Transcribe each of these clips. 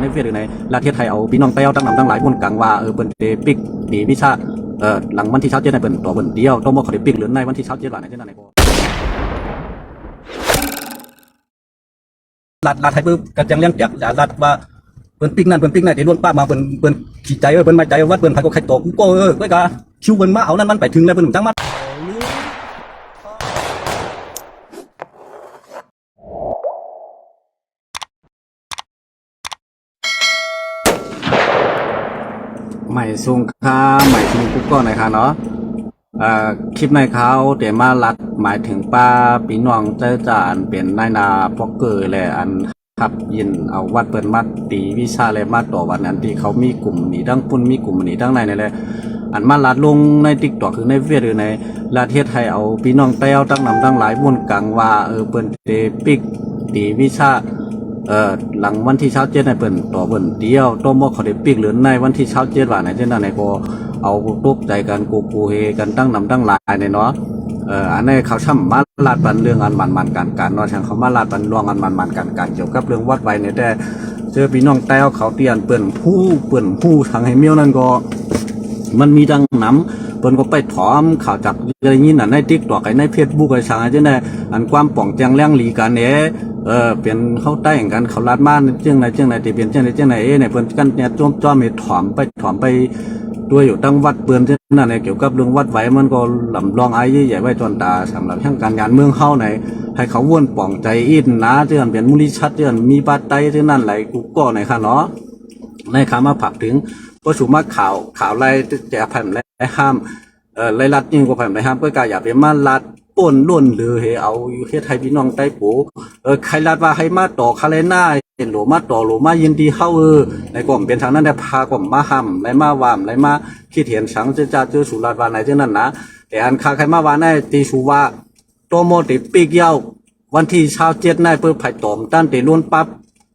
ในเฟซหรือในประเทศไทยเอาพี่น้องเต้าตั้งนำตั้งหลายคนกลางว่าเออเปิ้นเดปิกดีวิชาเอ่อหลังวันที่เช้าเจ็ดในเปิ้นตัวเปิ้นเดียวต้องบอกเขาได้ปิกหรือในวันที่เช้าเจ็ดว่าในเช่นนั้นในบ่รัดรัดให้ปึ๊บก็จังเลี้ยงเปียกรัดว่าเปิ้นปิกนั่นเปิ้นปิกนั่นที่ล้วนป้ามาเปิ้นเปิ้นขี้ใจเออเปิ้นมาใจวัดเปิ้นไผก็ใครตกกูก็เออไว้กะคิวเปิ้นมาเอานั่นมันไปถึงแล้วเปิ้นจังมา ให ม่ซุงค่าใหม่ซุงกุ๊กก็หน่อยค่ะเนาะเอ่อคลิปในเขาเดี๋ยวมาลัดหมายถึงป้าปีน้องเจ้าจานเป็นนายนาพอกเกอร์แหละอันขับยินเอาวัดเปิดมัดตีวิชาอะไรมาต่อวันนั้นที่เขามีกลุ่มหนีดังปุ่นมีกลุ่มหนีดังในนี่แหละอันมาลัดลงในติ๊กตอกคือในเฟซหรือในประเทศไทยเอาพี่น้องเต้าตั้งนำตั้งหลายวนกลางว่าเออเปิ้นเตปิกตีวิชา เอ่อหลังวันที่เช้าเจ็ดในเปิ่นต่อเปิ่นเดียวต้มบอเขาได้ปีกเหลือในวันที่เช้าเจ็ดว่าไหนเช่นนั้นในก็เอาตกใจกันกูกูเฮกันตั้งนำตั้งหลายในเนาะเอ่ออันนี้เขาช่ำมาลาดปันเรื่องอันมันมันการการเนาะทางเขามาลาดปันรวงอันมันมันการการเกี่ยวกับเรื่องวัดไว้เนี่ยแต่เจอพี่น้องแต้วเขาเตียนเปิ่นผู้เปิ่นผู้ทางให้เมียวนั่นก็ มันมีดังน้ำเปิ้นก็ไปถอมข่าวจากอะไรนี้น่ะในติ๊กตอกไอ้ในเฟซบุ๊กไอ้ช่างไอ้เจ้าเนี่ยอันความป่องแจงแรงหลีกันเนี่ยเออเป็นเข้าใต้อย่างกันเขาลาดบ้านเจ้งไหนเจ้งไหนที่เป็นเจ้งไหนเจ้งไหนเอ้เนี่ยเปิ้นกันเนี่ยจ้อมจ้อมเมถอมไปถอมไปด้วยอยู่ตั้งวัดเปือนที่นั่นเนี่ยเกี่ยวกับเรื่องวัดไหวมันก็ลำลองไอ้ใหญ่ไว้จนตาสำหรับทางการงานเมืองเฮาในให้เขาว่นป่องใจอินนะเจ้าเป็นมุลิชัดเจ้ามีบาไตที่นั่นไหลกูก็ในค่ะเนาะในคำมาผักถึง ก็สูมาข่าวข่าวไรจะแผ่นไรห้ามเอ่อไรรัดยิ่งกว่าแผ่นไรห้ามก็กาอย่าไปมาลัดป่นล้นหรือเฮเอาเฮ็ดให้พี่น้องใต้ปูเออใครรัดว่าให้มาต่อคาเลน่าเห็นหลมาต่อหลมายินดีเข้าเออในกล่อมเป็นทางนั้นได้พากล่อมมาห้ำในมาวามในมาคิดเห็นสังเจจ้าเจอสุรัดวานในเจ้านั้นนะแต่อันคาใครมาวานในตีชูว่าโตโมติปีกเย้าวันที่ช้าเจ็ดนายเปิดไผ่ตอมตั้นตีล้วนปั๊บ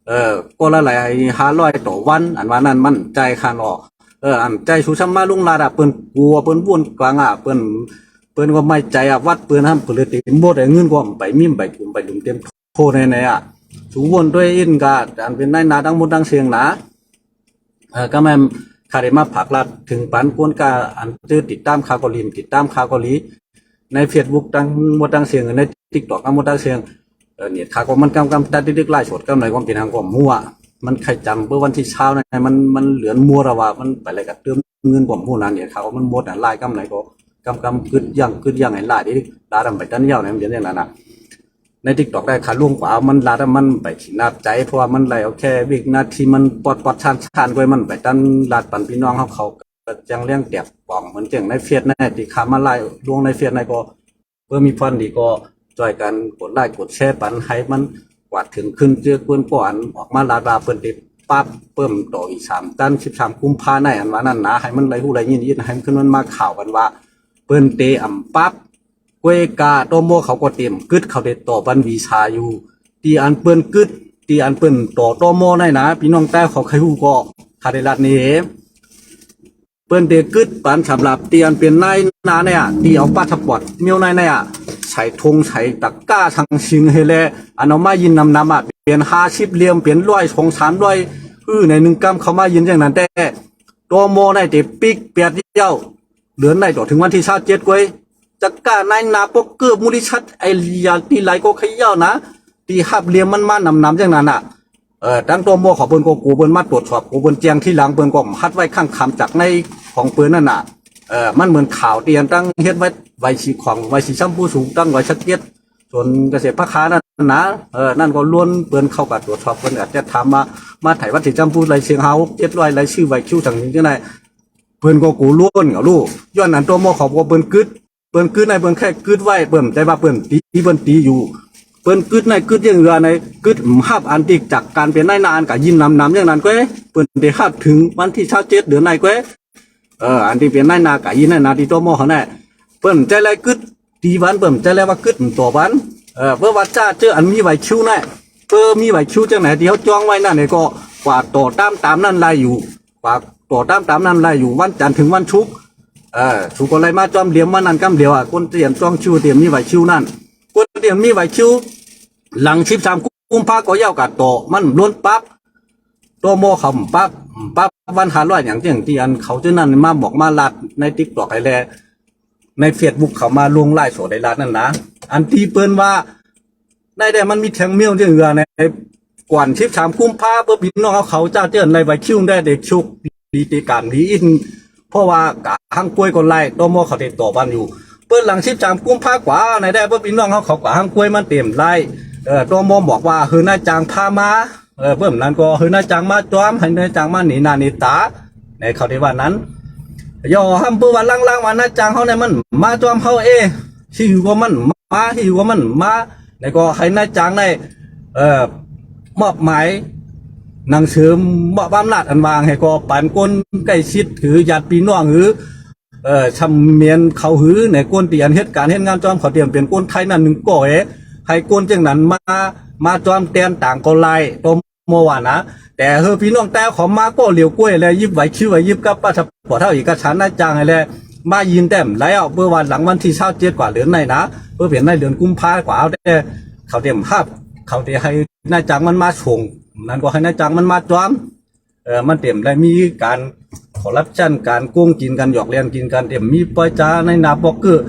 เออก็ละหลายห้าร้อยต่อวัน อันว่านั้นมันใจคันออกเอออันใจชูชัมมาลุงลาดอะเปิ้นกลัวเปิ้นวุ่นกลางอะเปิ้นเปิ้นก็ไม่ใจอะวัดเปิ้นห้ามเปิ้นเลยติหมดแต่เงินก็ไปมิ่มไปกลุ่มไปดุมเต็มโทในในอะสูวนด้วยอินกาอันเป็นนายนาดังมุดดังเสียงนะเออก็แม่คาเดมาผักลัดถึงปันกวนกาอันตื้อติดตามข่าวเกาหลีติดตามข่าวเกาหลีในเฟซบุ๊กดังมดดังเสียงในทิกตอกดังมดดังเสียง เออเนี่ยขาก็มันกำกำแตัดดึกๆไล่สดกำไหนความเป็นทางความมั่วมันใครจำเมื่อวันที่เช้านะมันมันเหลือนมัวระว่ามันไปอะไรกับเติมเงินความผู้นั้นเนี่ยเขามันหมดอะไล่กำไหนก็กำกำกึดยังกึดยังไงไล่ดิลาดำไปตั้นยาเนี่ยมันเป็นอย่างนั้นนะในทิกตอกได้ขาล่วงกว่ามันลาดมันไปขีนับใจเพราะว่ามันไหลเอาแค่วิกนาทีมันปอดปอดชานชานไว้มันไปตั้นลาดปันพี่น้องเขาเขาจังเลี้ยงแตกป่องเหมือนเจ๋งในเฟียดแน่ที่ขามาไล่ล่วงในเฟียดในก็เพื่อมีฟันดีก็ ช่วยกันกดไลค์กดแชร์ปันให้มันกวาดถึงขึ้นเจือเพื่อนก่อนออกมาลาดาเปิ้นติดปั๊บเพิ่มต่ออีกสามตันสิบสามกุมภาในอันว่านั่นนะให้มันไรหูไรยินยินให้มันขึ้นมันมาข่าวกันว่า เปิ้นเตอ่ำปั๊บกวยกาโตโมเขาก็เต็มกึดเขาได้ต่อบันวีชาอยู่ตีอันเปิ้นกึดตีอันเปิ้นต่อโตโมได้นะพี่น้องแต่เขาใครฮู้ก็คาได้รัดนี้ เปิ้นเดกึดปันสำหรับเตียนเป็นนายนาเนี่ยตีเอาปาสปอร์ตเมียวนายเนี่ยใส่ธงใส่ตะก้าทางชิงเฮเลอันเอามายินนำนำอะเปลี่ยนห้าชิบเลี่ยมเปลี่ยนร้อยสองสามร้อยอื้อในหนึ่งกำเขามายินอย่างนั้นแต่ตัวโมในเตปิกเปียดเดียวเดือนต่อถึงวันที่ชาเจ็ดกวยจักก้านายนาปกเกือบมุริชัดไอเลียตีไหลก็ขย่านะตีหับเลี่ยมมันมานำนำอย่างนั้นอะ เออตั้งตัวโมของเปิ้นก็กูเปิ้นมาตรวจสอบกูเปิ้นแจ้งที่หลังเปิ้นก็ฮัดไว้ข้างคำจากในของเปิ้นนั่นน่ะเออมันเหมือนข่าวเตียนตั้งเฮ็ดไว้ไว้สีของไว้สีช้ำผู้สูงตั้งไว้ชัดเจนส่วนเกษตรพระค้านั่นนะเออนั่นก็ล้วนเปิ้นเข้ากับตรวจสอบเปิ้นอาจจะถามมามาถ่ายวัดสีช้ำผู้ไรเชียงเฮาเจ็ดร้อยไรชื่อไว้คิวทางนี้จังไดเปิ้นก็กูล้วนเหรอลูกย้อนนั้นตัวโมของก็เปิ้นกึดเปิ้นกึดในเปิ้นแค่กึดไว้เปิ้นแต่ว่าเปิ้นตีเปิ้นตีอยู่ เปิ้นกึดในกึดยังเรือในกึดหับอันติกจากการเป็นนายนานกับยินนำนำอย่างนั้นก็เปิ้นได้หับถึงวันที่เช้าเจ็ดเดือนในก็เอออันที่เป็นนายนากับยินนายนาที่โตโมเขาแน่เปิ้นใจไรกึดตีวันเปิ้นใจไรว่ากึดตัววันเออเพื่อว่าจ้าเจออันมีไหวคิวแน่เพื่อมีไหวคิวจังไหนที่เขาจ้องไว้นั่นเนี่ยก็กว่าต่อตามตามนั่นไล่อยู่กว่าต่อตามตามนั่นไล่อยู่วันจันทร์ถึงวันชุกเออถูกอะไรมาจอมเหลี่ยมมานั่นกำเดียวอะคนเตรียมจ้องชิวเตรียมมีไหวคิวนั่น กวนเดียวมีไหวคิวหลังชิบสามกุมภาก็ยาวกัดต่อมันล้นปั๊บตัวโมเขาปั๊บปั๊บวันหาร้อยอย่างที่อย่างที่อันเขาจะนั่นมาบอกมาลัดในติ๊กตอกไอ้แลในเฟซบุ๊กเขามาลวงไล่โสดในร้านนั่นนะอันที่เปิ้นว่า ได้แต่มันมีแทงเมียวที่เหือในก่อนชิปสามคุ้มผ้าเพื่อพี่น้องเขาเขาเจ้าเตือนในใบคิ้วได้เด็กชุกดีตีการดีอินเพราะว่ากะห้างกล้วยคนไล่ตัวโมเขาติดต่อบ้านอยู่ ปิ้นหลังชิปสามกุ้มผ้ากว่าในได้เพื่อพี่น้องเขาเขากว่าห้างกล้วยมันเต็มไล่เออตัวโมบอกว่าเฮือนายจางพามาเออเพิ่มนั้นก็เฮือนายจางมาจ้อมให้นายจางมาหนีนาหนีตาในเขาที่ว่านั้นย่อห้ามเปิ้นว่าล่างๆว่านายจางเขาเนี่ยมัน มาจ้อมเขาเอหิวว่ามันมาหิวว่ามันมาในก็ให้นายจางในเอ่อมอบหมายหนังสือมอบอำนาจอันวางให้ก็ปันก้นใกล้ชิดถือญาติพี่น้องหรือ เอ่อชำเมียนเขาหื้อในก้นเตียนเหตุการณ์เหตุงานจอมเขาเตรียมเป็นก้นไทยนั่นหนึ่งก่อเอให้ก้นจังนั้นมามาจอมเตียนต่างก็ไล่ตัวเมื่อวานนะแต่เฮอพี่น้องแต่ขอมาก็เหลียวกล้วยแล้วยิบไหวคิ้วไหวยิบกับป้าทับปอเท่าอีกกระชันนายจางไอ้แล้วมายินแต้มแล้วเมื่อวันหลังวันที่เช้าเจ็ดกว่าเหลือนในนะเพื่อเปลี่ยนในเดือนกุมภาพกว่าเอาแต่เขาเตรียมภาพเขาเตรียมให้นายจางมันมาชงนั่นก็ให้นายจางมันมาจอม เออมันเต็มได้มีการขอรับชันการโกงกินกันหยอกเลียนกินกันเต็มมีปอยจ้าในนาบอกเกอร์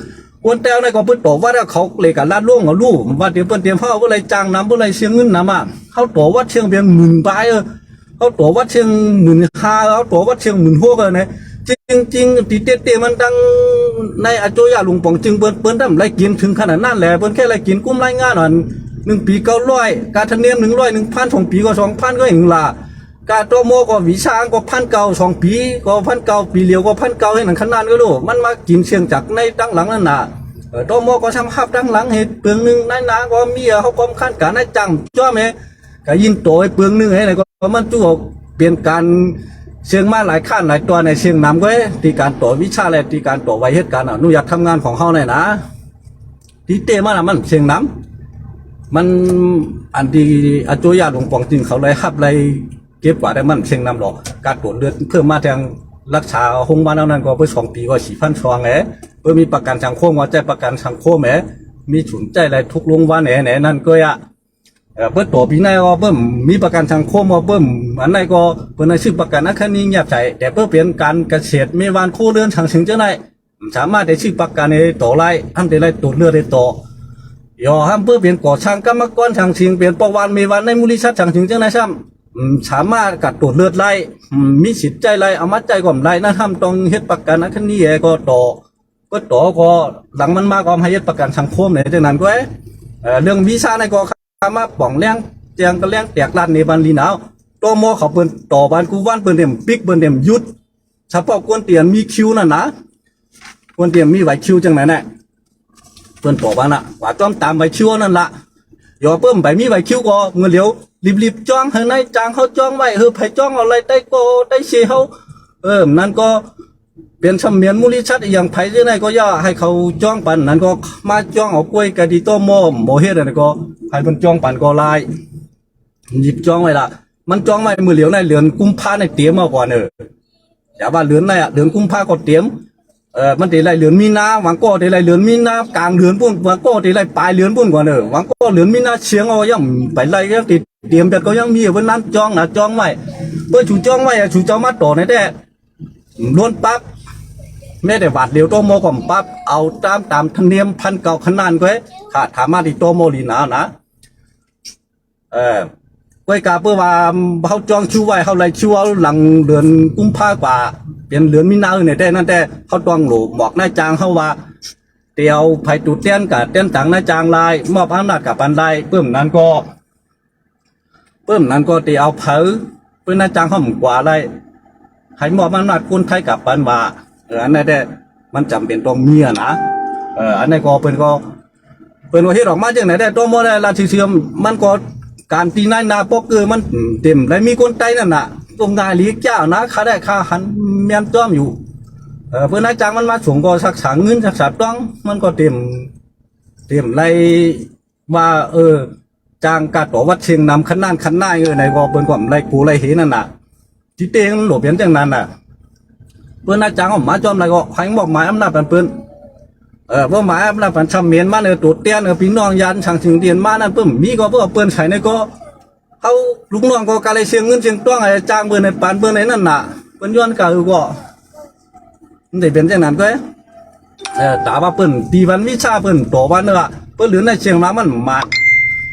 กวนแต้วในก็เพิ่นบอกว่าถ้าเขาเลยกันลาดล่วงเอาลูกว่าเดี๋ยวเพิ่นเตรียมเฮาบ่เลยจ้างน้ำบ่เลยเสียเงินนำอะเขาตัววัดเชียงเพียงหมื่นบาทเออเขาตัววัดเชียงหมื่นห้าเขาตัววัดเชียงหมื่นหกเออเนี่ยจริงจริงตีเตะๆมันดังในอาโจยาลุงปองจึงเปิ้นเปิ้นทำไรกินถึงขนาดนั้นแหละเปิ้นแค่ไรกินกุ้มไรงานอ่อนหนึ่งปีเก้าร้อยการธรรมเนียมหนึ่งร้อยหนึ่งพันสองปีก็สองพันก็อย่างละ กาตัวโมก็วิชางก็พันเก่าสองปีก็พันเก่าปีเดียวก็พันเก่าให้หนังขนาดก็รู้มันมากินเชียงจากในตั้งหลังนั่นน่ะเออตัวโมก็ทำภาพตั้งหลังเหตุเปลืองหนึ่งนายนาก็มีเขาก็ขั้นการนายจังจ้าแม่ก็ยินโตไอ้เปลืองหนึ่งให้ไหนก็มันจู่เปลี่ยนการเชียงมาหลายขั้นหลายตัวในเชียงน้ำก็ที่การต่อวิชาอะไรที่การต่อไว้เหตุการณ์อนุญาตทำงานของเขาเนี่ยนะทีเตมาน่ะมันเชียงน้ำมันอันที่อาจุยาหลวงปองจริงเขาเลยฮับเลย เก็บกว่าได้มันเชียงนำหรอกการตรวจเลือดเพิ่มมาทางรักษาโรงพยาบาลเอานั้นก็เพื่อสองปีก็สี่พันชองแหละเพื่อมีประกันสังคมว่าใจประกันสังคมแหมมีฉุนใจอะไรทุกโรงพยาบาลแหน่แหน่นั่นก็อะเออเพื่อตัวปีหน้าก็เพิ่มมีประกันสังคมก็เพิ่มอันไหนก็เพื่อนชื่อประกันนักนี้เงียบใจแต่เพื่อเปลี่ยนการเกษตรมีวันคู่เรือนทางถึงเจ้าไหนสามารถได้ชื่อประกันในต่อไล่ทำได้ไล่ตรวจเลือดได้ต่อยอห้ามเพื่อเปลี่ยนก่อช่างกรรมกรช่างชิงเปลี่ยนประวันมีวันในมูลนิธิช่างชิงจังไดซ้ำ สามารถกัดตรวจเลือดไล่มีสิทธิ์ใจไล่เอามาใจก่อมไล่นะทำต้องเฮ็ดประกันนะคันนี้ก็ต่อก็ต่อก็หลังมันมาก็ให้เฮ็ดประกันสังคมในจังนั้นก็เออเรื่องวีซ่าในก็ขามาป่องแรงเจียงก็แรงแตกลานในบันลีหนาวตัวโมเขาเปิ้นต่อบ้านกูว่านเปิ้นเต็มปิกเปิ้นเต็มยุดเฉพาะกวนเตียนมีคิวนั่นนะกวนเตียนมีไหวคิวจังไหนน่เปิ้นบอกว่าน่ะว่าจ้อมตามใบคิวนั่นละ อย่าเปิ้มใบมีใบคิวก็เงินเหลียวรีบๆจ้องให้นายจ้างเขาจ้องไว้เฮอไผจ้องอะไรได้ก็ได้เสียเขาเออนั่นก็เป็นชำเมียนมูลิชัดอย่างไผที่ไหนก็อย่าให้เขาจ้องปันนั้นก็มาจ้องเอากล้วยกะดีโต้หม้อหมอเฮ็ดอะไรก็ให้มันจ้องปันก็ลายหยิบจ้องไว้ละมันจ้องไว้มือเหลียวในเหลือนกุมภาในเตรียมมาก่อนเอออย่าว่าเหลือนในอะเหลือนกุมภาก็เตรียม เออมันตีไรเหลือนมีนาหวังก็ตีไรเหลือนมีนากลางเดือนปุ่นหวังก็ตีไรปลายเดือนปุ่นกว่าเนอะหวังก็เหลือนมีนาเชียงเอายังไปไรยังติดเตรียมแต่ก็ยังมีวันนั้นจองนะจองไว้เพื่อชูจองไว้ชูจ้ามาต่อในแต่ล้วนปั๊บแม่แต่บาทเดียวโตโมก่อมปั๊บเอาตามตามธรรมเนียมพันเก่าขนานก็ขาดถามมาที่โตโมลีนานะเออ ก้อยกาเพื่อว่าเขาจองชูไว้เขาเลยชูเอาหลังเดือนกุมภากว่า เป็นเดือนมีนาเนี่ยแต่นั่นแต่เขาต้องหลูบอกนายจ้างเขาว่าเตียวไผตุเตียนกับเตี้ยนต่างนายจ้างลายมอบอำนาจกับปันได้เพิ่มนั้นก็ เพิ่มนั้นก็เตียวเผาเพื่อนนายจ้างเขาหมกว่าไรให้มอบอำนาจคนไทยกับปันว่าเอออันนั้นแต่มันจำเป็นต้องเมีอะนะเอออันนี้ก็เป็นก็เปิดว่าเฮ็ดออกมาจังไหนได้ตัวบ่ได้ลาสิเสื่อมมันก็ การตีนายนาปอกเกอร์มันเต็มแล้วมีคนไตนั่นน่ะตรงนายหลีกเจ้านะค่าได้ค่าหันเมียนจ้อมอยู่เออเพิ่นนายจ้างมันมาส่งก็สักษาเงินสักษาต้องมันก็เต็ม เต็มไรว่าเออจ้างกาต่อวัดเชียงนำคันนานคันหน้าเออในก็เปิ้นก็ไรกูไรเห็นนั่นน่ะที่เตงมันหลบเปลี่ยนจังนั้นน่ะเปิ้นนายจ้างออกมาจอมไรก็ให้บอกหมายอำนาจเป็นเปิ้น เออพวกหมายอำนาจปันชำเมียนมาเนอตัวเตี้ยเนอพี่น้องยันช่างถึงเดียนมานั่นเพิ่มมีก็เพื่อเปิ้นใช้ในก็เขาลูกน้องก็กาเลยเสียงเงินเสียงต้องอะไรจ้างเบอร์ในปานเบอร์ในนั่นน่ะเปิ้นย้อนกาอือก็มันได้เป็นจังนั้นก็เออตาว่าเปิ้นตีวันวิชาเปิ้นต่อวันเนอะเปิ้นเหลือในเชียงมามันมาด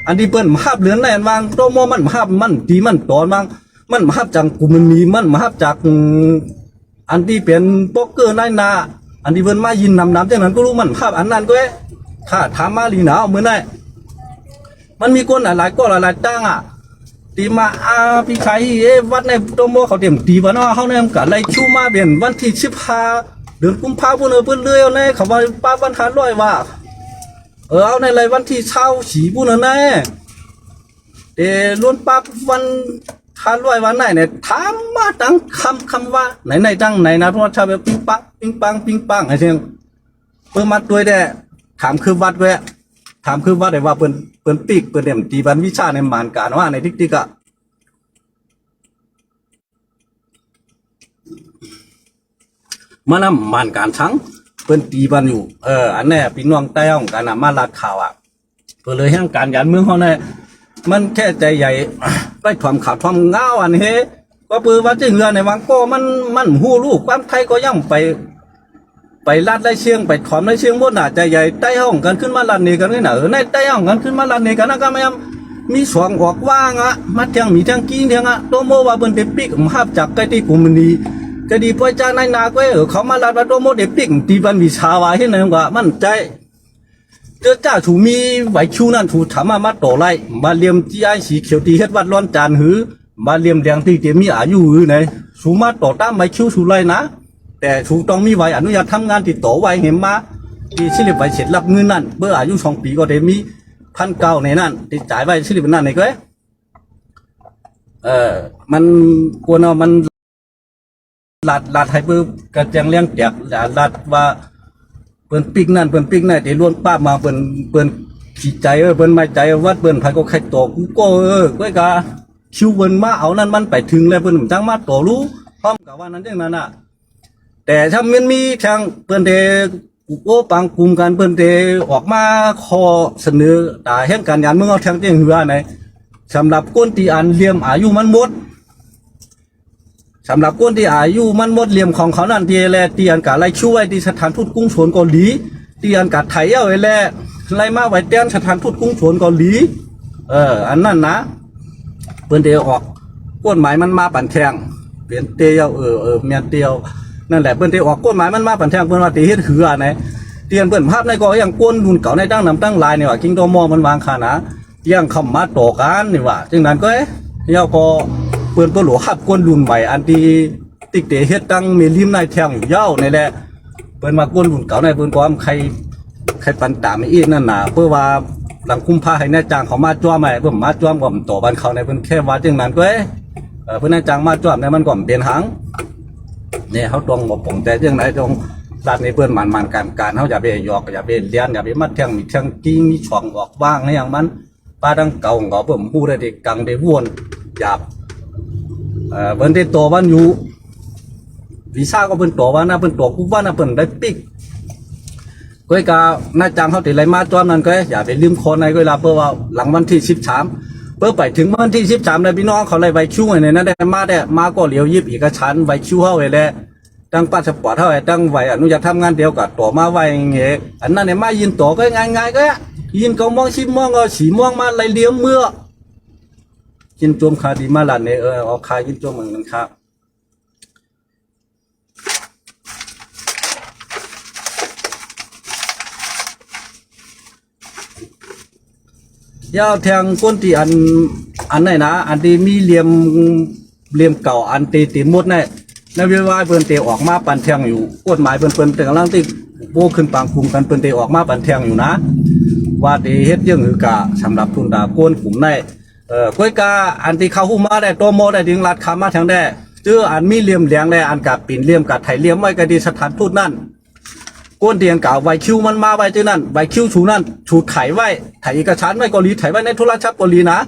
อันที่เปิ้นมาฮับเหลือในอันวางโตโมมันมาฮับมันตีมันตอนวางมันมาฮับจากกลุ่มมันมีมันมาฮับจากอันที่เป็นโป๊กเกอร์ในนา อันที่เปิ้นมายินนำน้ำจังนั้นก็รู้มันภาพอันนั้นก็เอ้ถ้าถามมาลีหนาวมื้อนั้นมันมีคนหลายๆก็หลายตั้งอะตีมาอาพี่ชัยเอ้วัดในโตโมเขาเต็มตีวันว่าเขาเนี่ยกับไรชูมาเปลี่ยนวันที่ชิบหาเดือนกุมภาพันธ์เออเพิ่นเลื่อยเอาแน่เขาว่าป้าวันทานร้อยว่า เออเอาในไรวันที่เช้าฉีปุ่นเอาแน่เดล้วนป้าวัน ทาร้อยวันไหนเนี่ยถามมาตั้งคำคำว่าไหนไหนตั้งไหนนะเพราะว่าชาวแบบปิ้งปังปิ้งปังปิ้งปังไอ้เชียงเพิ่มมาด้วยแด่ถามคือวัดแวะถามคือว่าได้ว่าเปิ้นเปิ้นปีกเปิ้นเดี่ยมตีบันวิชาในมานการว่าในทิกติกอะมันน่ะมานการทั้งเปิ้นตีบันอยู่เอออันแน่พี่น้องใต้องกันน่ะมาลาดข่าวอะเปิ้นเลยแห่งการยานเมืองเฮาเนี่ยมันแค่ใจใหญ่ ไปถ่อมขาถ่อมเงาอันเฮก็ปือว่าจึงเรือในวังก็มันมันฮู้ลูกความไทยก็ยังไป ไปลาดไล่เชียงไปถอมไล่เชียงหมดน่ะใจใหญ่ใต้ห้องกันขึ้นมาลาดนี่กันนี่หน่ะเออในใต้ห้องกันขึ้นมาลาดนี่กันนะก็ไม่ยอมมีสวงออกว่างอะมาเทียงมีเทียงกิ้งเทียงอะโตโมว่าเปิ้นเดปิกมหาบจากใกล้ที่กุมนีก็ดีป่วยจ้าในนาก็เออเขามาลาดว่าโตโมเดปิกตีบันวิชาวาให้นั่นว่ามั่นใจ เจ้าจ้าถูมีไหวคิวนั่นถูถามมามาต่อไล่มาเลียมจีไอสีเขียวตีเฮ็ดวัดร้อนจานหือ มาเลียมแดงที่เตมีอายุหือไหนสูมาต่อตามไหวคิวสูไล่นะ แต่ถูต้องมีใบอนุญาตทำงานติดต่อไว้เห็นมาที่สลิปใบเสร็จรับเงินนั่นเมื่ออายุสองปีก็ได้มีพันเก้าในนั่นที่จ่ายไว้สลิปนั่นในก็เออมันกวเอาะมันหลาดหลาดให้เพื่อกระเจียงเลี้ยงแจกลาดลาดว่า ปิ้นปิกนั่นเปิ้นปิกนั่นที่ล้วนป้ามาเปิ้นเปิ้นขี้ใจเออเปิ้นไม่ใจวัดเปิ้นไผก็ใครต่อกูก็เออก้อยกาคิวเปิ้นมาเอานั่นมันไปถึงแล้วเปิ้นจังมาต่อรู้พร้อมกับว่านั้นจังนั้นน่ะ แต่ถ้ามันมีทางเปิ้นเดโอ้ปังกลุ่มกันเปิ้นเดออกมาขอเสนอตาแห่งการยานเมืองเอาทางเตียงเหือไหนสำหรับคนที่อันเลี่ยมอายุมันหมด สำหรับคนที่อายุมันหมดเหลี่ยมของเขานั่นที่แลที่อันกาไล่ช่วยที่สถานทูตกรุงโฉนเกาหลีที่อันกาไทยเอาไว้แลไล่มาไว้แต้นสถานทูตกรุงโฉนเกาหลีเอออันนั้นนะเปิ้นเดออกกฎหมายมันมาปั่นแทงเปลี่ยนเตียวเออเออเมียนเตียวนั่นแหละเปิ้นเดออกกฎหมายมันมาปั่นแทงเปิ้นว่าตีเฮ็ดหือนไหนเตียนเปิ้นภาพในก็ยังก้นรุ่นเก่าในตั้งนำตั้งลายนี่ว่ากิงโตมอมันวางคานะยังคำมาต่อกันนี่ว่าจึงนั้นก็เอ๊ะเยาก็ เปิ้นก็หลวหับก้นรุ่นใหม่อันที่ติ๊กเตเฮ็ดตั้งเมลิมในแทงอยู่เย้านี่แหละเปิ้นมาก้นรุ่นเก่าในเปิ้นก็อำใครใครปันตามอีกนั่นน่ะเพื่อว่าหลังคุ้มผ้าให้แน่จางเขามาจ้วมไอ้เพื่อมาจ้วมก่อมต่อบ้านเขาในเพิ่นแค่ว่าจังนั้นก็เอ้เอเพิ่นแน่จางมาจ้วมในมันก่อมเปลี่ยนหางเนี่ยเขาตรงบ่ปงแต่จังไหนตรงด้านนี้เพิ่อนมันมันการการเขาอย่าไปหยอกอย่าไปเลียนอย่าไปมัดเที่ยงมีเที่ยงกิ้งมีช่องออกว่างในอย่างมันป้าดังเก่าก็เพิ่มฮู้ได้ดิกังได้วนหยาบ เออเพิ่นได้ตัววันอยู่วีซ่าก็เพิ่นตัวว่านะเพิ่นตัวกูว่านะเพิ่นได้ปิกก็กาหน้าจังเขาติดไรมาจอมนั่นก็อย่าไปลืมคนในเวลาเพื่อว่าหลังวันที่สิบสามเพื่อไปถึงวันที่สิบสามเลยพี่น้องเขาเลยไว้คิวไว้ในนั้นได้มาได้มาก็เหลียวยิบอีกชั้นไว้คิวเข้าไว้แล้วตั้งปัสปอร์ตเท่าไหร่ตั้งไว้อนุญาตทำงานเดียวกับต่อมาไว้เงี้ยอันนั้นเนี่ยมายินต่อก็ง่ายๆก็ยินก็มองชิมมองก็สีม่วงมาไรเลี้ยงเมื่อ ยินจมคาดีมาลันเนี่ยเออเอาคายินจมเหมือนกันครับยาวแทงก้นที่อันอันไหนนะอันที่มีเหลี่ยมเหลี่ยมเก่าอันตีตีหมดเนี่ยนายวิวายเปินเตออกมาปันแทงอยู่กฎหมายเปินเปินเป็นกำลังที่โบขึ้นปางคุมกันเปินเตออกมาปันแทงอยู่นะ ว่าตีเฮ็ดยังหือกะสำหรับทุนดาก้นกลุ่มใน เออก้อยกาอันที่เขาหูมาได้โตโมได้ถึงรัดคามาทางได้เจออันมีเหลี่ยมแหลงได้อันกับปิ่นเหลี่ยมกับไถเหลี่ยมไว้ก็ดีสถานทูตนั่นก้นเตียงก่าไวคิวมันมาไว้ที่นั่นไวคิวชูนั่นชูไถไว้ไถเอกสารไว้เกาหลีไถไว้ในโทรศัพท์เกาหลีนะ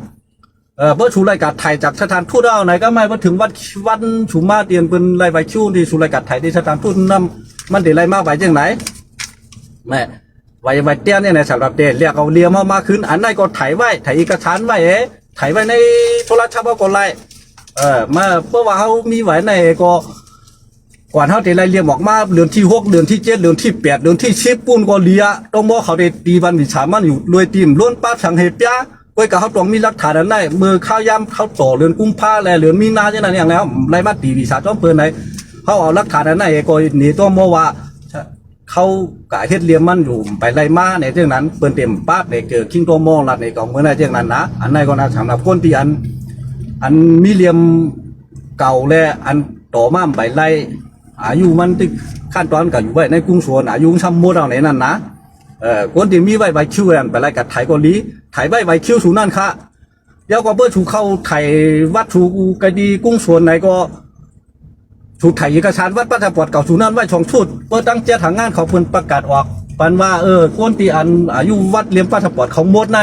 เออเพื่อชูรายการไถจากสถานทูตเอาไหนก็ไม่ว่าถึงวันวันชูมาเตียนเป็นไรไวคิวที่ชูรายการไถที่สถานทูตนำมันเดี๋ยวไรมาไว้จังไหนแม่ไว้ไว้เตี้ยเนี่ยนะสำหรับเดเรียกเอาเลียมามาขึ้นอันไหนก็ไถไว้ไถเอกสารไว้เอ๋ ถ่ายไว้ในโทรศัพท์ก็ไล่เออมาเพราะว่าเขามีไว้ในก็ก่อนเขาจะไล่เรียงออกมาเดือนที่หกเดือนที่เจ็ดเดือนที่แปดเดือนที่สิบปุ่นก็เลียต้องบอกเขาได้ตีวันวิชามันอยู่รวยตีมล้วนป้าสังเฮปยาก้อยกับเขาต้องมีหลักฐานอันได้มือข้าวย่ำเขาต่อเรือนกุ้งผ้าแลเรือนมีนาอย่างนั้นอย่างแล้วไล่มาตีวิชาจ้อมเปินไหนเขาเอาหลักฐานอันได้ก็หนีตัวโมว่า เขากายเฮ็ดเลียมมันอยู่ไปไล่มาในเรื่องนั้นเปิ้นเต็มป้าในเจอคิงตัวโมงลัดในกองเมื่อในเรื่องนั้นนะอันไหนก็นะสำหรับคนที่อัน อันมีเหลี่ยมเก่าและอันต่อมาไปไล่อายุมันที่ขั้นตอนก็อยู่ไว้ในกรุงสวนอายุช้ำมดเอาในนั้นนะเอ่อคนที่มีไว้ใบคิวนั่นไปไล่กับไถเกาหลีไถไว้ใบคิวสูนั่นค่ะเดี๋ยวก็เปิ้ชูเข้าไถวัดชูกะดีกรุงสวนไหนก็ ถูกไถเอกสารวัดพระธาตุปอดเก่าสูนั่นไว้ช่องชุดเพื่อตั้งเจ้าทางงานเขาเพิ่นประกาศออกปันว่าเออคนที่อันอายุวัดเลียมพระธาตุปอดเขาหมดใน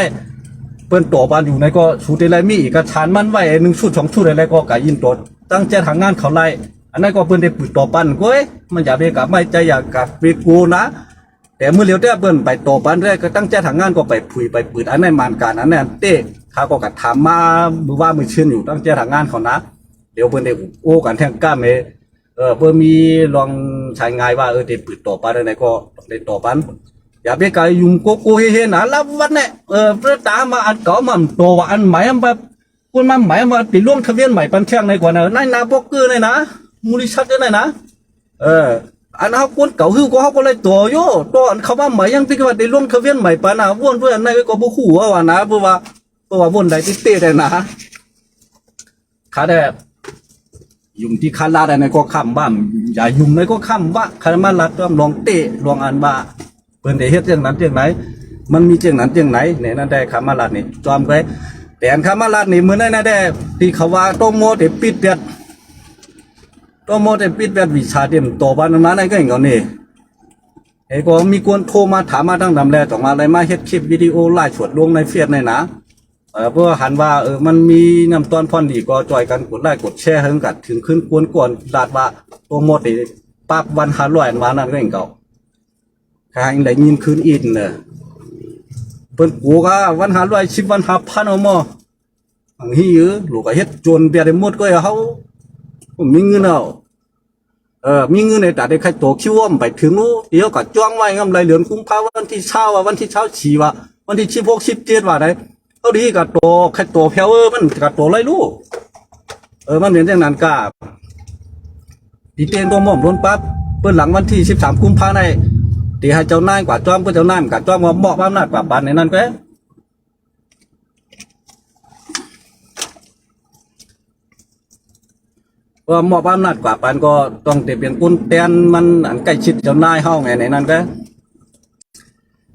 เปิ้นตัวปานอยู่ในก็สูตรอะไรมีเอกสารมันไว้หนึ่งชุดสองชุดอะไรก็กะยินตัวตั้งเจ้าทางงานเขาไล่อันนั้นก็เปิ้นได้ปืดต่อปันก้ยมันอย่าไปกับไม่ใจอยากกับไปกูนะแต่เมื่อเร็วเต้เปิ้นไปต่อปันแรกก็ตั้งเจ้าทางงานก็ไปผุยไปปืดอันนั้นมานการอันนั้นเต้เขาก็กะถามมามือว่ามือชื่นอยู่ตั้งเจ้าทางงานเขานะเดี๋ยวเพิ่นได้โอ้กันแทงกล้ามเอ เออเพิ่นมีลองใช้งายว่าเออได้ปืดต่อปันอะไรก็ได้ต่อปันอย่าไปกายยุงโกโก้เฮๆนะรับวันเนี่ยเออพระตามาอันเก่ามันโตว่าอันใหม่อันแบบคุณมาใหม่มาติดล่วงทะเบียนใหม่ปันแท่งในกว่านะนายนาบอกเกอร์เลยนะมูลิชัดเลยนะเอออันเขาคนเก่าคือก็เขาก็เลยตัวโย่ตัวอันเขาว่าใหม่ยังที่ว่าได้ล่วงทะเบียนใหม่ปานนะวนเพื่อนในก็บ่ฮู้ว่ว่านะเพราะว่าเพราะว่าวนใดที่เตะได้นะขาได้ ยุงที่คันลาดอะไรก็คำบ้ามอย่ายุงเลยก็คำว่าคันมาลัดก็ลองเตะลองอันว่าเปิ้นได้เฮ็ดจังนั้นจังไหนมันมีจังนั้นจังไหนเนี่ยนั่นได้คำมาลัดนี่จอมไว้แต่อันคำมาลัดนี่มื้อนั้นน่ะได้ที่เขาว่าโตโมได้ปิดเปียดโตโมได้ปิดเปียดวิชาเต็มโตบ้านนั้นนั่นก็อย่างเงี้ยไอ้ก็มีคนโทรมาถามมาตั้งดำแลต้องมาอะไรมาเฮ็ดคลิปวิดีโอไลฟ์สดลงในเฟซในนะ เออเพื่อหันว่าเออมันมีน้ำตอนพอนดีก็จอยกันกดไลค์กดแชร์ให้กันถึงขึ้นกวนกวนลาดว่าโปรโมทนี่ปั๊บวันหาร้อยอันวานั้นก็เองเก่าใครได้ยินคืนอินเนอะเปิ้นกูก็วันหาร้อยสิบวันหาพันเอาหมออังฮีเออลูกก็เฮ็ดจนเบียดได้หมดก็ให้เขามีเงินเอาเออมีเงินในต่ได้ใครโตคิวว่ามันไปถึงนู้เดี๋ยวก็จ้องไว้งำไรเหลือนคุ้มพาวันที่เช้าว่าวันที่เช้าฉีว่าวันที่สิบหกสิบเจ็ดว่าได้ เอาดีกับตัวแค่ตัวเพลเวอร์มันกับตัวไรลูกเออมันเป็นอย่างนั้นกับดีเตียนตัวหม่อมล้นปั๊บเปิ้นหลังวันที่สิบสามกุมภาในตีให้เจ้านายกว่าจ้อมก็เจ้านายกับจ้อมว่าเหมาะบ้านนาดกว่าปานในนั้นก็ว่าเหมาะบ้านนาดกว่าปานก็ต้องเตเปลี่ยนกุนเตียนมันอันใกล้ชิดเจ้านายเฮาไงในนั้นก็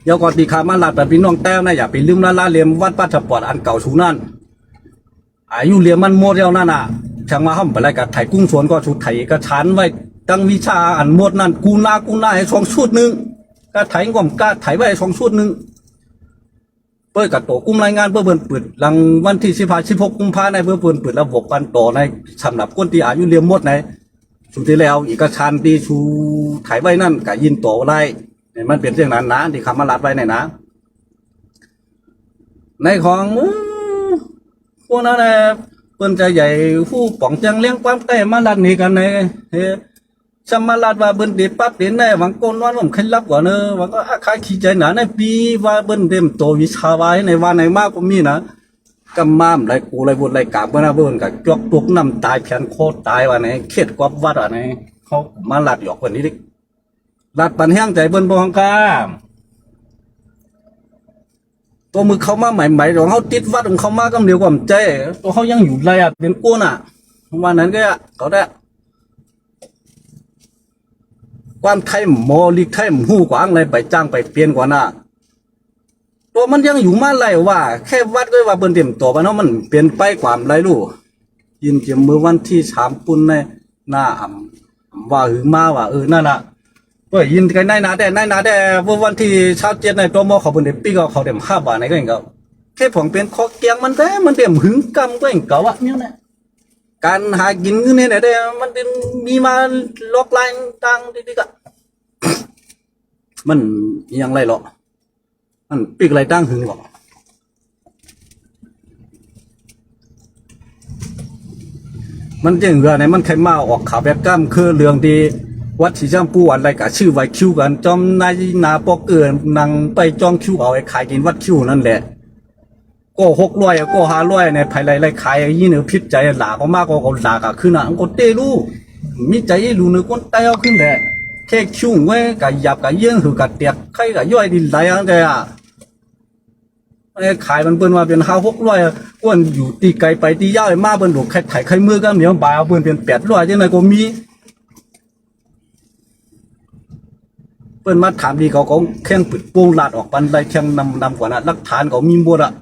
เดี๋ยวก่อนปีขามาลาดแบบพี่น้องแต้วนะอย่าไปลืมละละเลียมวัดป้าฉปอดอันเก่าชูนั่นอายุเลียมมันโมเดลนั่นอะช่างมาห้ามไปไรกับไถกุ้งสวนก็ชุดไถกระชันไว้ตั้งวิชาอันหมดนั่นกูนากูนาให้สองชุดนึงก็ไถง่อมก็ไถไว้สองชุดนึงเปิดกับตัวกุ้มรายงานเพื่อเปิดเปิดหลังวันที่สิบห้าสิบหกกุมภาในเพื่อเปิดเปิดระบบปันต่อในสำหรับคนที่อายุเลียมมดในสุดที่แล้วอีกกระชันที่ชูไถไว้นั่นกับยินต่อไร เนี่ยมันเป็นเรื่องนั้นนะที่คำมารัดไว้ในนะ ในของพวกนั้นแหละเปิ้นใจะใหญ่ผู้ป่องจังเลี้ยงความแต่มาลัดนี่กันในเฮ้ชมาลัดว่าเบิ้นเดีปั๊บเด่นในหวังโกนวันผมขึ้นรับกว่าเนอะหวังก็อาคาขี้ใจหนาในปีว่าเบิ้นเต็มโตวิชาไว้ในวันในมากก็มีนะกำมามไรกูไรบุญไรกาบเมื่อนะเบิ้นกับจวกตุกน้ำตายแผนโคตรตายว่าไหนเข็ดกอบวัดว่าไหนเขามาลัดหยอกคนนี้ดิ ลัดปันแห้งใจเบิ้นบองกาตัวมือเขามาใหม่ๆของเขาติดวัดของเขามาก็เดียวกว่าใจตัวเขายังอยู่ไรอะเป็นกู้น่ะวันนั้นก็เขาได้ความไทยหมอลิกไทยหูกว่างเลยไปจ้างไปเปลี่ยนกว่าน่ะตัวมันยังอยู่มาไรว่า แค่วัดก็ว่าเบิ้นเต็มตัวไปเนาะมันเปลี่ยนไปความไรลูกยินเจียมมือวันที่สามปุ่นในหน้าอ่ำว่าหึงมาว่าเออนั่นน่ะ ก็ยินกันได้นาแต่ได้นาแต่วันที่ช้าเจ็ดในตัวมอเขาเป็นเด็กปีก็เขาเด็มห้าบาทในก็เองก็แค่ผมเป็นคอเกียงมันแต่มันเด็มหึงกำก็เองเก่าอะเนี่ยนะการหากินเงินเนี่ยแต่มันเป็นมีมาล็อกไลน์ต่างดิกะมันยังไรหรอมันปีกไรตั้งหึงหรอมันเจ๋งเรือไหนมันใครมาออกขาวแบบกล้ามคือเรื่องที่ วัดสีจำปูอะไรกับชื่อไว้คิวกันจอมนายนาปอกเกินนางไปจองคิวเอาไอ้ขายกินวัดคิวนั่นแหละก็หกร้อยก็ห้าร้อยในภายไรไรขายยี่เนื้อพิษใจหลาก็มากก็หลากะขึ้นอะก็เตลูมีใจรู้เนื้อคนไตเอาขึ้นแหละแค่คิวไว้กับหยับกับเยี่ยงหือกับเตียกใครกับย่อยดินไหลอันเดียไอ้ขายมันเปิ้นว่าเป็นห้าหกร้อยอ้วนอยู่ตีไกลไปตียาวมาเปิ้นดูใครถ่ายใครมือกันเหนียวบายเอาเปิ้นเป็นแปดร้อยจังไดก็มี เปิ้นมาถามดีเขาก็แข่งปิดโป่งลาดออกปันได้แข่งนำนำกว่านั้นหลักฐานเขามีหมดอะ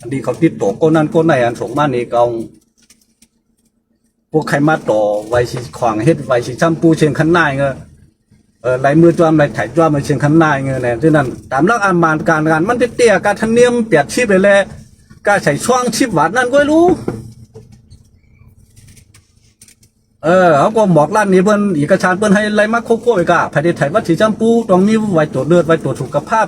อันนี้เขาติดต่อก้นนั้นก้นไหนอันส่งมานี่เขาพวกใครมาต่อไว้สิขวางเฮ็ดไว้สิช้ำปูเชียงคันนายเงเออลายมือจอมลายถ่ายจอมมาเชียงคันนายเงเนี่ยที่นั่นตามหลักอามานการงานมันเตี้ยการทันเนียมเปียดชีพไปแล้วการใส่ช่วงชีพหวานนั่นก็รู้ เออเขาก็บอกร้านนี้เพิ่นเอกชาญเพิ่นให้ไรมาโคโค่อีกอะภายในไทยวัดสีจำปูต้องมีไว้ตรวจเลือดไว้ตรวจสุขภาพ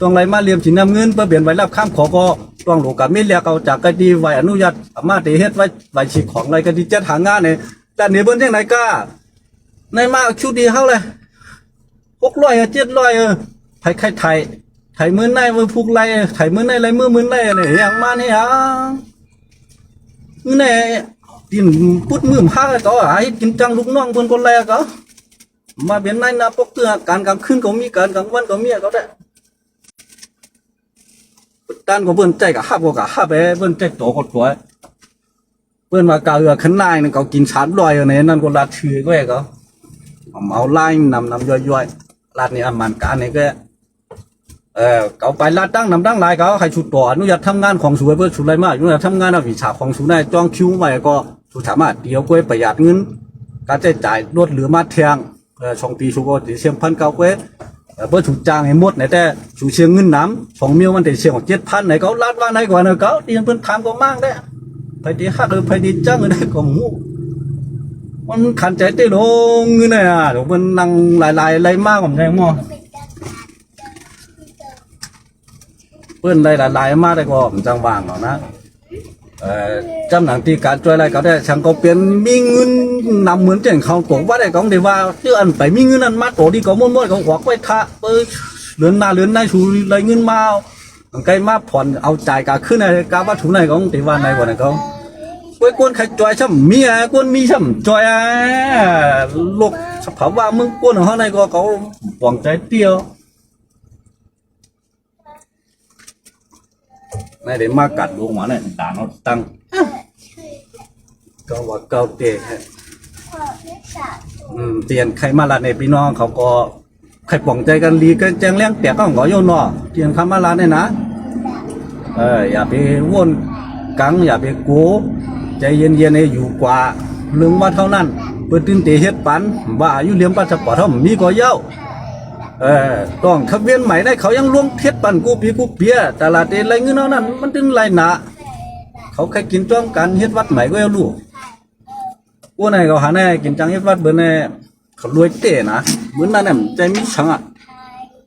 ต้องไรมาเลียมสีน้ำเงินเพื่อเปลี่ยนไว้รับข้ามขอก็ต้องหลวกับมีเรียกเอาจากกดีไว้อนุญาตสามารถได้เฮ็ดไว้ไว้ฉีกของไรกดีเจัดหางานเนี่ยแต่นี่เพิ่นยังไงก้าในมาเอาคิวดีเฮาเลยหกร้อยเจ็ดร้อยเออไทยไข่ไทยไทยมือในมือผูกไรไทยมือในไรมือมือในเนี่ยอย่างมาเนี่ยฮะ ตีนปุดมือมักก็ไอ้กินจังลูกน้องเพิ่นคนแรกก็มาเป็นนายนาปกเตือการกลางคืนก็มีการกลางวันก็มีก็ได้ตันก็เพิ่นใจกับฮับก็กับฮับไปเพิ่นใจโตกดตัวเพิ่นมาเกาเอือขันนายนั่นเขากินชารลอยอะไรนั่นก็ลาดถือก็ไอ้ก็เอาไล่นำนำย่อยย่อยลาดนี่อันมันการนี่ก็เออเขาไปลาดตั้งนำตั้งลายเขาให้ชุดต่ออนุญาตทำงานของสูเพื่อชุดไรมากอนุญาตทำงานเอาวิชาของสูนายจ้องคิวใหม่ก็ สูสามารถเดียวก้วยประหยัดเงิน การใช้จ่ายลดเหลือมาเทียงช่องปีชูก็ติเชียงพันเก้าก้วยเออเพื่อถูกจ้างให้หมดไหนแต่สูเชียงเงินน้ำสองมิลมันติเชียงของเจ็ดพันไหนเขาลาดว่าไหนกว่าเนอะเขาเตียนเพิ่นทำก็มากได้ไปดีฮักเออไปดีจ้างเออได้ก็หมูมันขันใจเต้ลงเงินเนี่ยเดี๋ยวมันนั่งหลายๆไรมากผมใจมั่วเพื่อนได้หลายมาได้ก็ผมจังว่างหรอกนะ จำหนังที่การช่วยอะไรก็ได้ฉันก็เปลี่ยนมีเงินนำเหมือนเจ้งเขากงว่าได้กองเดีว่าเชื่ออันไปมีเงินนั้นมาโตดีก็ม้วนๆก็หวักไว้ทะเออเหลือนหน้าเหลือนในชูเลยเงินมาใกล้มาผ่อนเอาจ่ายกาขึ้นในกาว่าถูในของตีว่าในกว่านั้นก็ไว้กวนใครจอยช่ำเมียกวนมีช่ำจอยอะลูกสภาว่ามึงกวนของเขาในก็เขาหวังใจเตี้ยว này đến ma cắt luôn mà này đá nó tăng ก็ว่าเก่าเตะอืมเตียนใครมาลาในพี่น้องเขาก็ใครป่องใจกันดีกันแจงเลี้ยงแตกก็ของเขาโยนเนาะเตียนคำมาลาเนี่ยนะเอออย่าไปว่นกังอย่าไปโกูใจเย็นๆให้อยู่กว่าเรื่องว่าเท่านั้นเปิดตื่นเตะเฮ็ดปันว่าอายุเลี้ยงปัสสปอร์ตเท่ามีก็เย้า เออต้องทะเบียนใหม่ได้เขายังล่วงเท็จปันกูปีกูเปียตลาดเดนไรเงินเอานั่นมันถึงไรหนาเขาใครกินจ้อมกันเฮ็ดวัดใหม่ก็เอาลูกกูไหนเขาหาแน่กินจังเฮ็ดวัดเบอร์แน่เขารวยเต้นะเหมือนนั่นน่ะใจมีชังอะ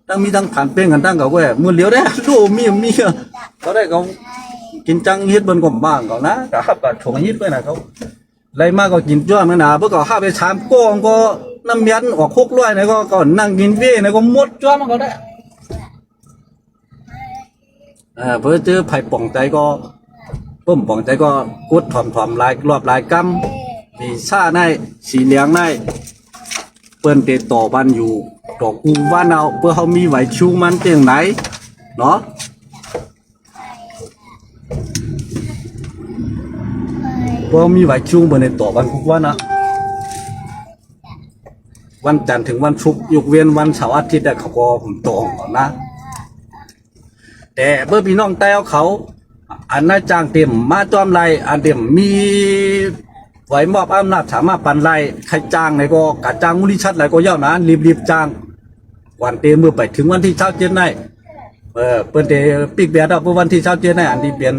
ตั้งมีตั้งผ่านเป้งกันตั้งเขาก็มือเลี้ยวได้ลูกมีมีเขาได้เขากินจังเฮ็ดเบนกบ้างเขานะกับกับชงยิดไปนะเขาไรมากก็กินจ้อมนะเพื่อเขาห้าไปชามก้องก็ น้ำยันออกคุกร้อยนะก็ก็นั่งกินเว้นะก็มดจ้อมเขาได้เออเพื่อเจอไผ่ป่องใจก็เพิ่มป่องใจก็กดถอมถอมลายรอบลายกำมีซ่าในสีเหลืองในเปิ้นเตต่อบันอยู่ต่อกูว่านเอาเพื่อเขามีไหวชิวมันเตียงไหนเนาะเพื่อเขามีไหวชิวเบอร์ในต่อบันคุกว่านะ วันจันทร์ถึงวันศุกร์ยกเว้นวันเสาร์อาทิตย์เขาก็ผมตรงก่อนนะ แต่เมื่อพี่น้องแต้วเขา อันนายจ้างเต็มมาจอมไรอันเต็มมีไหวมอบอำนาจสามารถปันไรใครจ้างไหนก็กะจ้างมุลิชัดไหนก็ย่านะรีบรีบๆจ้างวันเต็มเมื่อไปถึงวันที่เช้าเจ็ดได้เออเปิ้นเตปีกเบียดเอาเมื่อวันที่เช้าเจ็ดได้อันที่เปลี่ยน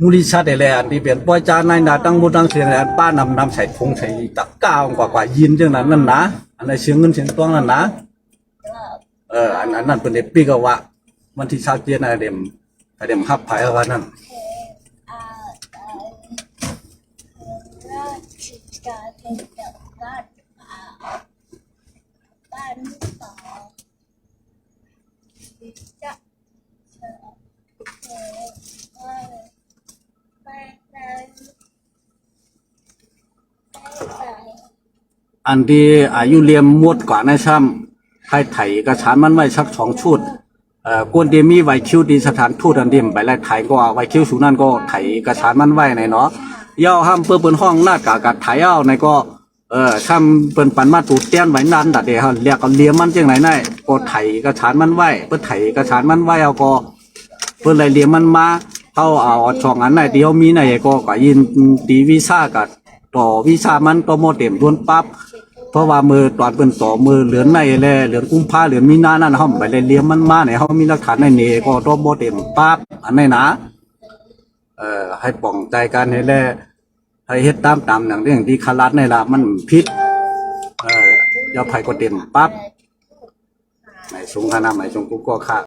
มุลิชัดได้แลนที่เปลี่ยนปอยจานในนาตั้งมุตั้งเสียงอันป้านำนำใส่ทงใส่ตะก้าวกว่ากว่ายินจังนั้นนั่นนะอันไหนเสียงเงินเสียงตัวนั่นนะเอออันอันนั้นเป็นเด็กปีกว่าวันที่ชาเจียนอะไรเดมอะไรเดมฮับไผ่วันนั้น Uh, uh, การเห็นจากบ้านป่าบ้านต่อจะเธอเธอ อันที่อายุเรียมมวดกว่าในช่ำให้ไถกระชานมันไว้ชักสองชุดเอ่อกวนเดียมีไวคิวดีสถานทูตอันเดียมไปไล่ไถก็ไวคิวสูนั่นก็ไถกระชานมันไว้ในเนาะย่อห้ามเปิ้นเปิ้นห้องนาดกากัดไถเอาในก็เออช่ำเปิ้นปันมาตูดเตี้ยนไว้นานดัดเดียวเรียกก็เลียมมันจังไหนไ้ก็ไถกระชานมันไว้เปิ้นไถกระชานมันไว้เอาก็เพื่อนเลยเรียนมันมา เขาเอาช่องอันไหนที่เขามีในก็ก็ยินตีวีซ่ากับต่อวีซ่ามันก็โมเต็มทวนปั๊บเพราะว่ามือตอนเป็นต่อมือเหลือในแลเหลือกุ้มภาเหลือมีนานั่นเขาไปเลยเรียนมันมาเนี่ยเขามีหลักฐานในเนก็ต้องโมเต็มปั๊บอันไหนนะเอ่อให้ป้องใจกันให้แลให้เฮ็ดตามตามอย่างเรื่องที่คารัดในละมันผิดเอ่อย่าไผก็เต็มปั๊บในสงครามในสงกุกก็ค่ะ